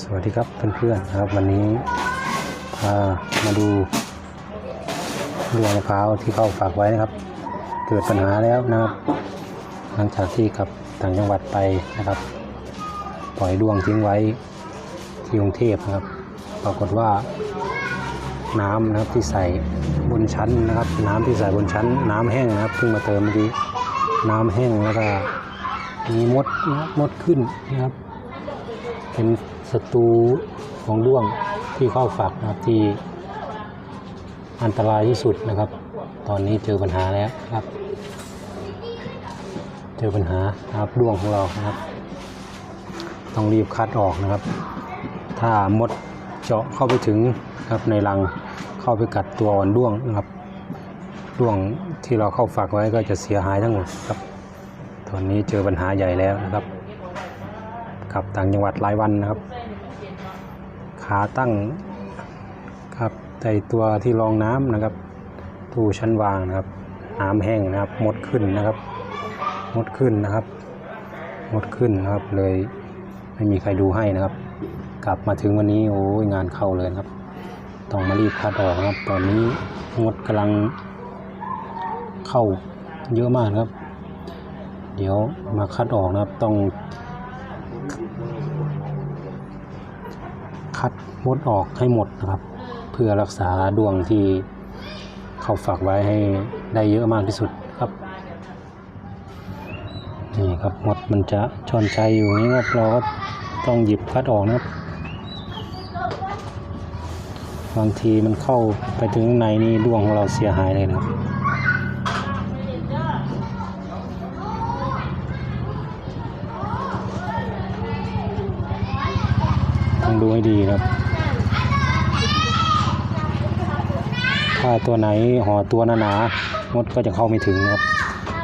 สวัสดีครับเพื่อนๆนครับ วันนี้พามาดูดวงมะพร้าวที่เข้าฝากไว้นะครับ เกิดปัญหาแล้วนะครับ หลังจากที่กับต่างจังหวัดไปนะครับ ปล่อยดวงทิ้งไว้ที่กรุงเทพนะครับ ปรากฏว่าน้ำนะครับที่ใส่บนชั้นนะครับ น้ำที่ใส่บนชั้น น้ำแห้งนะครับเพิ่งมาเติมเมื่อกี้น้ำแห้งแล้วก็มีมดนะครับมดขึ้นนะครับ เป็นศัตรูของด้วงที่เข้าฝักนะครับที่อันตรายที่สุดนะครับ ตอนนี้เจอปัญหาแล้วครับ เจอปัญหาครับด้วงของเรานะครับ ต้องรีบคัดออกนะครับ ถ้ามดเจาะเข้าไปถึงครับในรังเข้าไปกัดตัวอ่อนด้วงนะครับด้วงที่เราเข้าฝากไว้ก็จะเสียหายทั้งหมดครับตอนนี้เจอปัญหาใหญ่แล้วนะครับ ขับต่างจังหวัดหลายวันนะครับ ขาตั้งครับใส่ตัวที่รองน้ำนะครับตู้ชั้นวางนะครับน้ำแห้งนะครับมดขึ้นนะครับมดขึ้นนะครับมดขึ้นนะครับ เลยไม่มีใครดูให้นะครับ กลับมาถึงวันนี้โอ้ยงานเข้าเลยครับ ต้องมารีบคัดออกนะครับ ตอนนี้มดกำลังเข้าเยอะมากครับ เดี๋ยวมาคัดออกนะครับต้อง คัดมดออกให้หมดนะครับ เพื่อรักษาดวงที่เขาฝากไว้ให้ได้เยอะมากที่สุดครับนี่ครับมดมันจะชอนใจอยู่นี่ครับเราก็ต้องหยิบคัดออกนะครับบางทีมันเข้าไปถึงข้างในนี่ดวงของเราเสียหายเลยนะครับ ต้องดูให้ดีครับ ถ้าตัวไหนห่อตัวหนาๆมดก็จะเข้าไม่ถึงครับ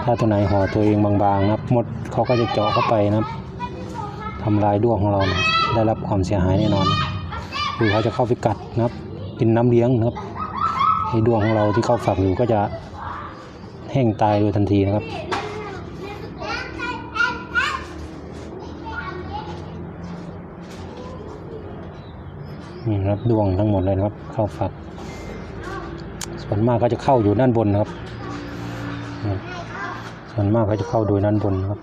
ถ้าตัวไหนห่อตัวเองบางๆนะครับมดเขาก็จะเจาะเข้าไปนะครับทำลายด้วงของเรานะได้รับความเสียหายแน่นอนหรือเขาจะเข้าไปกัดนะครับ กินน้ำเลี้ยงนะครับให้ด้วงของเราที่เข้าฝักอยู่ก็จะแห้งตายโดยทันทีนะครับ นี่ครับดวงทั้งหมดเลยนะครับ เข้าฝัก ส่วนมากก็จะเข้าอยู่ด้านบนนะครับ ส่วนมากก็จะเข้าโดยด้านบนครับ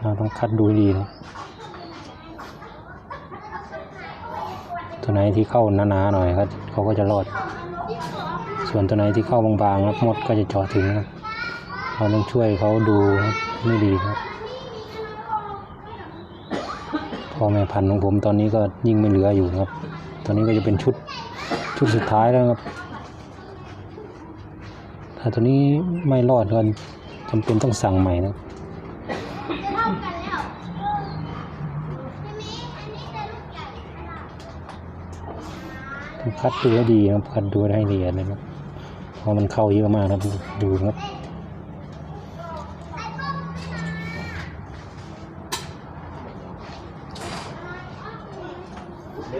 เราต้องคัดดูดีนะตัวไหนที่เข้าหนาๆหน่อยครับเขาก็จะรอด ส่วนตัวไหนที่เข้าบางๆครับมดก็จะจาะถึงครับ เราต้องช่วยเขาดูครับไม่ดีครับ พ่อแม่พันธุ์ของผมตอนนี้ก็ยิ่งไม่เหลืออยู่ครับ ตอนนี้ก็จะเป็นชุดชุดสุดท้ายแล้วครับ ถ้าตัวนี้ไม่รอดก็จำเป็นต้องสั่งใหม่นะครับต้องคัดดูให้ดีครับคัดดูให้ละเอียดนะครับเพราะมันเข้าเยอะมากนะครับดูครับ ต้อ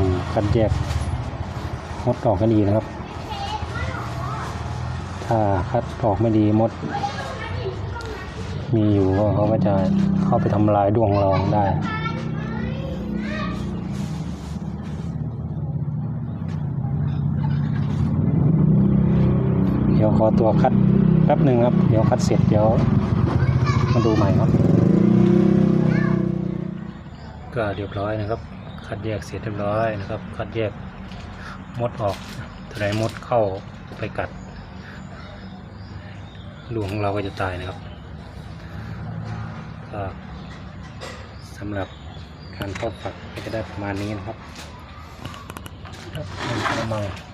งคัดแยกมดออกกันดีนะครับ ถ้าคัดออกไม่ดีมด มีอยู่ก็เขาก็จะเข้าไปทำลายดวงเราได้ ดี๋ยวขอตัวคัดแป๊บหนึ่งครับ เดี๋ยวคัดเสร็จเดี๋ยวมาดูใหม่ครับ ก็เรียบร้อยนะครับ คัดแยกเสร็จเรียบร้อยนะครับ คัดแยกมดออกถ้าไหนมดเข้าไปกัดลูกของเราก็จะตายนะครับก็สำหรับการทอดฝักก็จะได้ประมาณนี้นะครับครับเป็นกระมัง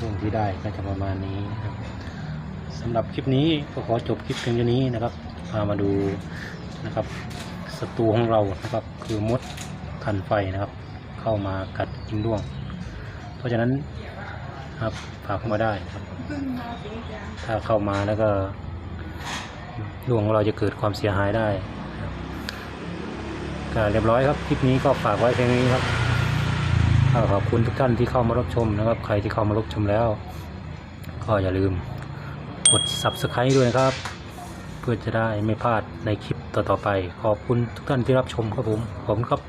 ลูกที่ได้ก็จะประมาณนี้นะครับสำหรับคลิปนี้ก็ขอจบคลิปเพียงเท่านี้นะครับพามาดูนะครับศัตรูของเรานะครับคือมดคันไฟนะครับ เข้ามากัดกินด้วง เพราะฉะนั้นครับฝากเข้ามาได้ครับ ถ้าเข้ามาแล้วก็ดวงของเราจะเกิดความเสียหายได้ก็เรียบร้อยครับคลิปนี้ก็ฝากไว้เพียงนี้ครับ ขอบคุณทุกท่านที่เข้ามารับชมนะครับ ใครที่เข้ามารับชมแล้ว ก็อย่าลืมกด subscribe ด้วยนะครับ เพื่อจะได้ไม่พลาดในคลิปต่อๆไป ขอบคุณทุกท่านที่รับชมครับผม ขอบคุณครับ